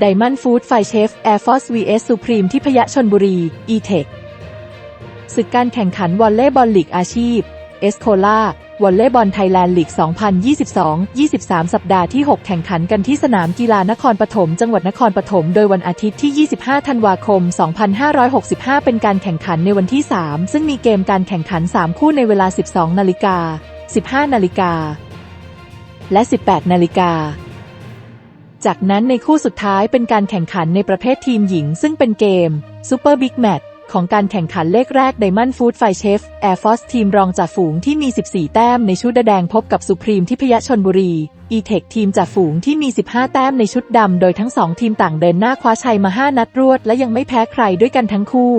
Diamond Food Fire Chef Air Force vs Supreme ที่พยะชนบุรี E-Tech ศึกการแข่งขันวอลเลย์บอลลีกอาชีพเอสโคลาวอลเลย์บอลไทยแลนด์ลีก 2022-23 สัปดาห์ที่ 6 แข่งขันกันที่สนามกีฬานครปฐม จังหวัดนครปฐม โดยวันอาทิตย์ที่ 25 ธันวาคม 2565 เป็นการแข่งขันในวันที่ 3 ซึ่งมีเกมการแข่งขัน 3 คู่ในเวลา 12 นาฬิกา 15 นาฬิกา และ 18 นาฬิกา จากนั้นในคู่สุดท้ายเป็นการแข่งขันในประเภททีมหญิง ซึ่งเป็นเกม Super Big Match ของการแข่งขันเลขแรก Diamond Food Fire Chef Air Force ทีมรองจ่าฝูงที่มี 14 แต้มในชุดแดงพบกับ Supreme ที่พยะชนบุรี E-Tech ทีมจ่าฝูงที่มี 15 แต้มในชุดดำ โดยทั้งสองทีมต่างเดินหน้าคว้าชัยมา 5 นัดรวด และยังไม่แพ้ใครด้วยกันทั้งคู่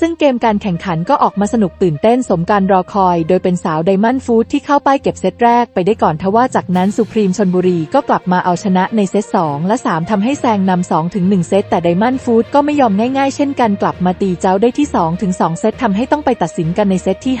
ซึ่งเกมการแข่งขันก็ออกมาสนุกตื่นเต้นสมการรอคอย โดยเป็นสาวไดมอนด์ฟู้ดที่เข้าไปเก็บเซตแรกไปได้ก่อนทว่าจากนั้นสุพรีมชนบุรีก็กลับมาเอาชนะในเซต2และ 3ทำให้แซงนำ2ถึง1เซตแต่ไดมอนด์ฟู้ดก็ไม่ยอมง่ายๆ เช่นกันกลับมาตีเจ้าได้ที่2ถึง2เซตทำให้ต้องไปตัดสินกันในเซตที่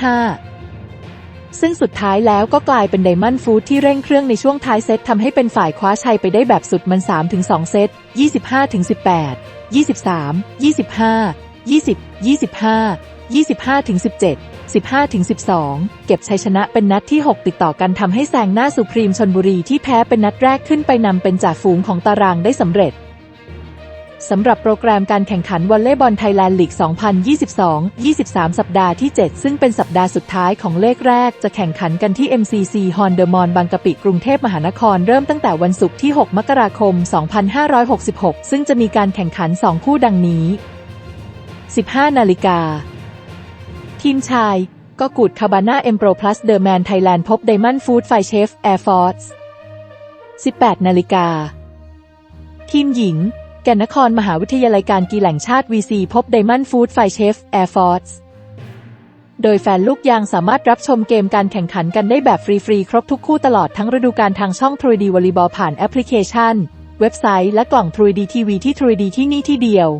5ซึ่งสุดท้ายแล้วก็กลายเป็นไดมอนด์ฟู้ดที่เร่งเครื่องในช่วงท้ายเซตทำให้เป็นฝ่ายคว้าชัยไปได้แบบสุดมัน3ถึง2เซต 25ถึง18 23 25 20 25 25ถึง17 15ถึง12 เก็บชัยชนะเป็นนัดที่ 6 ติดต่อกันทำให้แซงหน้าสุพรีมชนบุรีที่แพ้เป็นนัดแรกขึ้นไปนำเป็นจ่าฝูงของตารางได้สำเร็จสำหรับโปรแกรมการแข่งขันวอลเลย์บอลไทยแลนด์ลีก 2022-23 สัปดาห์ที่ 7 ซึ่งเป็นสัปดาห์สุดท้ายของเลขแรก จะแข่งขันกันที่ MCC ฮอนเดอร์มอนบางกะปิ กรุงเทพมหานคร เริ่มตั้งแต่วันศุกร์ที่ 6 มกราคม 2566 ซึ่งจะมีการแข่งขัน 2 คู่ดังนี้ 15 นาฬิกา ทีมชายก็กูดคาบาน่าเอ็มโปรพลัสเดอร์แมนไทยแลนด์พบไดมอนด์ฟู้ดไฟเชฟแอร์ฟอร์ส18 นาฬิกา ทีมหญิง แก่นนครมหาวิทยาลัยการกีฬาแห่งชาติ VC พบไดมอนด์ฟู้ดไฟเชฟแอร์ฟอร์สโดยแฟนลูกยางสามารถรับชมเกมการแข่งขันกันได้แบบฟรี ๆ ครบทุกคู่ตลอดทั้งฤดูกาลทางช่อง 3D วอลเลย์บอลผ่านแอปพลิเคชัน เว็บไซต์และกล่อง 3D TV ที่ 3D ที่นี่ที่เดียว